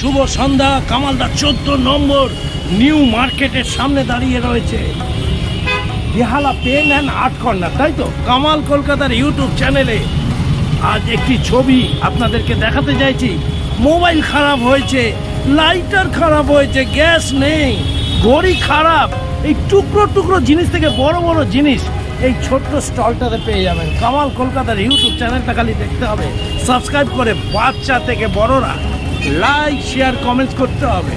শুভ সন্ধ্যা, কামালদা চোদ্দ নম্বর, নিউ মার্কেটের সামনে দাঁড়িয়ে রয়েছে। Behala pen and art corner, তাই তো? কামাল কলকাতার ইউটিউব চ্যানেলে আজ একটি ছবি আপনাদেরকে দেখাতে চাইছি। মোবাইল খারাপ হয়েছে, লাইটার খারাপ হয়েছে, গ্যাস নেই, ঘড়ি খারাপ। এই টুকরো টুকরো জিনিস থেকে বড় বড় জিনিস এই ছোট্ট স্টলটাতে পেয়ে যাবেন। কামাল কলকাতার ইউটিউব চ্যানেলটা খালি দেখতে হবে। সাবস্ক্রাইব করে বাচ্চা থেকে বড়রা লাইক শেয়ার কমেন্টস করতে হবে।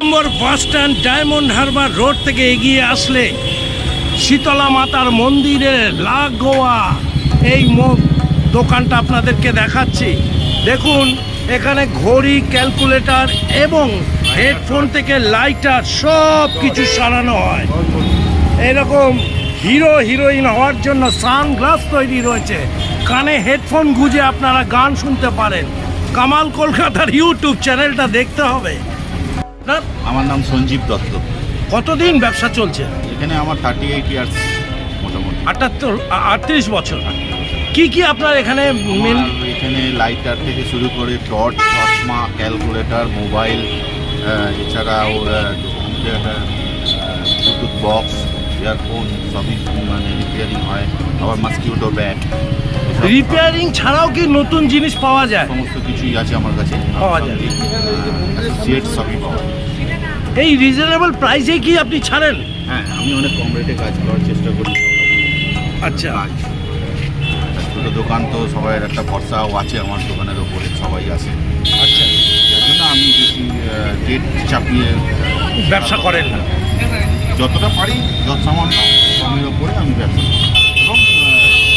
Number bus stand Diamond Harbour road থেকে এগিয়ে আসলে শীতলা মাতার মন্দিরের লাগোয়া এই দোকানটা আপনাদেরকে দেখাচ্ছি। দেখুন, এখানে ঘড়ি, ক্যালকুলেটর এবং হেডফোন থেকে লাইটার সব কিছু সারানো হয়। এরকম হিরো, হিরোইন হওয়ার জন্য সানগ্লাস তৈরি রয়েছে। কানে হেডফোন গুজে আপনারা গান শুনতে পারেন। কামাল কলকাতার ইউটিউব চ্যানেলটা দেখতে হবে। আপনার আমার নাম সঞ্জীব দত্ত। কতদিন ব্যবসা চলছে? এখানে আমার থার্টি এইট ইয়ার্স মোটামুটি। আটাত্তর আটত্রিশ বছর। কি কি আপনার এখানে মেন এখানে লাইটার থেকে শুরু করে টর্চ চশমা ক্যালকুলেটর মোবাইল এছাড়াও ব্লুটুথ বক্স ইয়ারফোন সবই মানে রিপেয়ারিং হয়। আবার মাস্কিউটো ব্যাগ রিপেয়ারিং ছাড়াও কি নতুন জিনিস পাওয়া যায়? সমস্ত কিছুই আছে আমার কাছে। পাওয়া যায়। সেট সবই পাওয়া যায়। এই রিজনেবল প্রাইসে কি আপনি ছাড়েন? হ্যাঁ আমি অনেক কম রেটে কাজ করার চেষ্টা করি। আচ্ছা। দুটো দোকান তো সবাই একটা ভরসাও আছে আমার দোকানের ওপরে সবাই আছে আচ্ছা। যার জন্য আমি বেশি রেট চাপিয়ে ব্যবসা করেন না। যতটা পারি যত সামান্য কমের ওপরে আমি ব্যবসা করি। এবং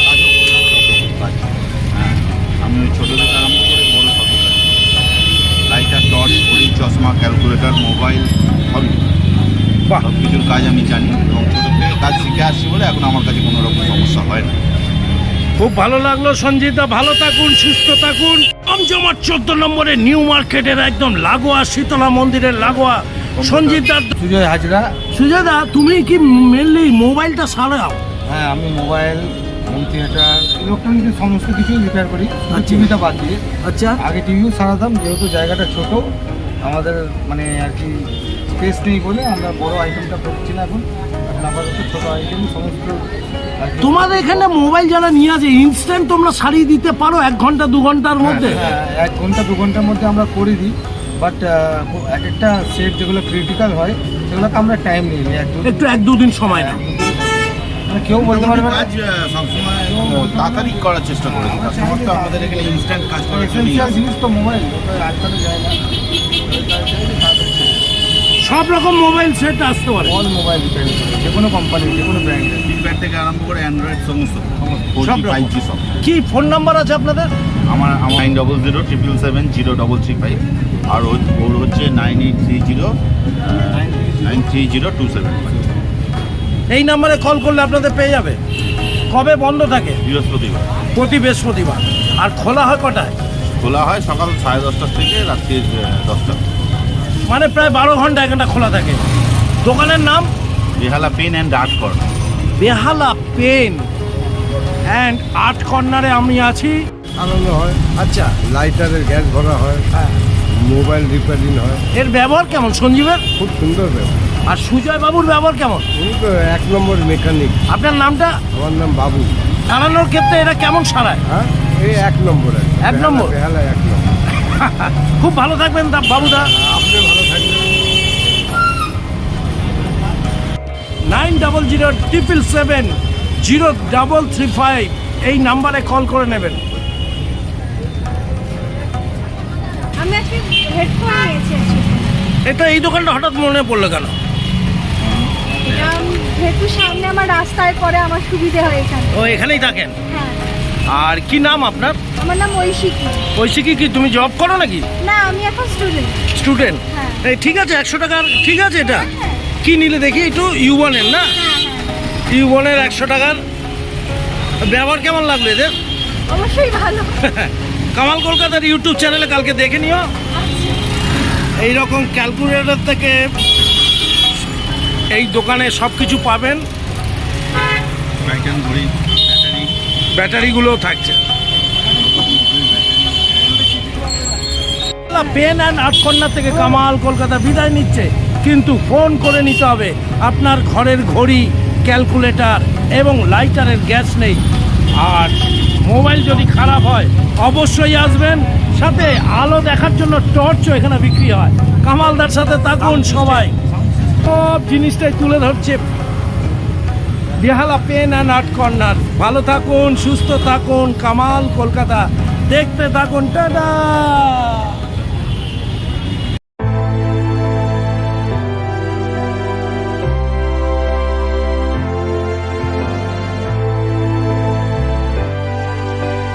কাজও করি কাজ। হ্যাঁ আমি ওই ছোটো থেকে আরম্ভ করে বড় সবই কাজ লাইটার টর্চ ঘড়ি চশমা ক্যালকুলেটর মোবাইল সবই সব কিছুর কাজ আমি জানি এবং ছোটো থেকে কাজ শিখে আসছি বলে এখন আমার কাছে কোনো রকম সমস্যা হয় না। খুব ভালো লাগল সঞ্জিতা। ভালো থাকুন সুস্থ থাকুন। জমজমাট চোদ্দ নম্বরে নিউ মার্কেটের একদম লাগোয়া শীতলা মন্দিরের লাগোয়া সঞ্জিত দা সুজয় হাজরা। সুজয়দা তুমি কি মেনলি মোবাইলটা সারাও? হ্যাঁ আমি মোবাইল হোম থিয়েটার ইলেকট্রনিক্সের সমস্ত কিছুই রিপেয়ার করি। শুধু আচ্ছা। টিভিটা বাদ দিয়ে। আচ্ছা। আগে টিভিও সারাতাম যেহেতু জায়গাটা ছোট আমাদের মানে আর কি স্পেস নেই বলে আমরা বড় আইটেমটা করছি না এখন। এখন আপাতত ছোট আইটেম সমস্ত তোমাদের এখানে মোবাইল যারা নিয়ে আসে ইনস্ট্যান্ট তোমরা সারিয়ে দিতে পারো এক ঘণ্টা দু ঘণ্টার মধ্যে? হ্যাঁ, এক ঘণ্টা দু ঘণ্টার মধ্যে আমরা করে দিই। বাট এক একটা সেট যেগুলো ক্রিটিক্যাল হয় সেগুলোকে আমরা টাইম নিই এক একটু এক দুদিন সময় না মানে কেউ বলতে পারবে না। কাজ সবসময় তাড়াতাড়ি করার চেষ্টা করি কাস্টমার তো আমাদের এখানে ইনস্ট্যান্ট কাজ করে জিনিস তো মোবাইল আজকাল যায় না। সব রকম মোবাইল সেট আসতে পারে। অল মোবাইল করে যে কোনো কোম্পানি যে কোনো ব্র্যান্ডের কিপ্যাড থেকে আরম্ভ করে অ্যান্ড্রয়েড সমস্ত। সব। ফাইভ জি সব। কি ফোন নাম্বার আছে আপনাদের? আমার আমার nine double zero triple seven zero double three five আর ওর- ওর হচ্ছে nine eight three zero nine three zero two seven five এই নাম্বারে কল করলে আপনাদের পেয়ে যাবে। কবে বন্ধ থাকে? বৃহস্পতিবার। প্রতি বৃহস্পতিবার। আর খোলা হয় কটায়? খোলা হয় সকাল সাড়ে দশটার থেকে রাত্রির আহ, দশটা। মানে প্রায় বারো ঘণ্টা এখানটা খোলা থাকে। দোকানের নাম? বেহালা পেন অ্যান্ড আর্ট কর বেহালা পেন অ্যান্ড আর্ট কর্নারে আমি আছি। আনন্দ হয়। আচ্ছা লাইটারের গ্যাস ভরা হয়। হ্যাঁ। মোবাইল রিপেয়ারিং হয়। এর ব্যবহার কেমন? সঞ্জীবের? খুব সুন্দর ব্যবহার। আর সুজয় বাবুর ব্যবহার কেমন? উনি তো এক নম্বর মেকানিক। আপনার নামটা? আমার নাম বাবু। সারানোর ক্ষেত্রে এরা কেমন সারায়? হ্যাঁ? এই এক নম্বর এক নম্বর? বেহালা এক নম্বর। খুব ভালো থাকবেন দা বাবুদা। আপনি ভালো double zero triple seven zero double three five এই নাম্বারে কল করে নেবেন। আমি আজকে হেডফোন নিয়েছি। এটা এই দোকানটা হঠাৎ মনে পড়ল কেন? এটা যেহেতু সামনে আমার রাস্তায় পরে আমার সুবিধে হয় এখানে। ও এখানেই থাকেন? হ্যাঁ। আর কি নাম আপনার? আমার নাম ঐশিকি। ঐশিকি কি তুমি জব করো নাকি? না আমি এখন স্টুডেন্ট স্টুডেন্ট হ্যাঁ। এই ঠিক আছে একশো টাকার ঠিক আছে এটা। হ্যাঁ কি নিলে দেখি একটু ইউবনের না? ইউবনের একশো টাকার ব্যবহার কেমন লাগল এদের? অবশ্যই ভালো। কামাল কলকাতার ইউটিউব চ্যানেলে কালকে দেখে নিও। এই রকম ক্যালকুলেটর থেকে এই দোকানে সব কিছু পাবেন। ব্যাটারিগুলোও থাকছে। পেন অ্যান্ড আটকন্যা থেকে কামাল কলকাতা বিদায় নিচ্ছে কিন্তু ফোন করে নিতে হবে। আপনার ঘরের ঘড়ি ক্যালকুলেটর এবং লাইটারের গ্যাস নেই। আর মোবাইল যদি খারাপ হয়, অবশ্যই আসবেন। সাথে আলো দেখার জন্য টর্চও এখানে বিক্রি হয়। কামালদার সাথে থাকুন সবাই। সব জিনিসটাই তুলে ধরছে। Behala pen and art corner. ভালো থাকুন, সুস্থ থাকুন। কামাল কলকাতা। দেখতে থাকুন। টাটা!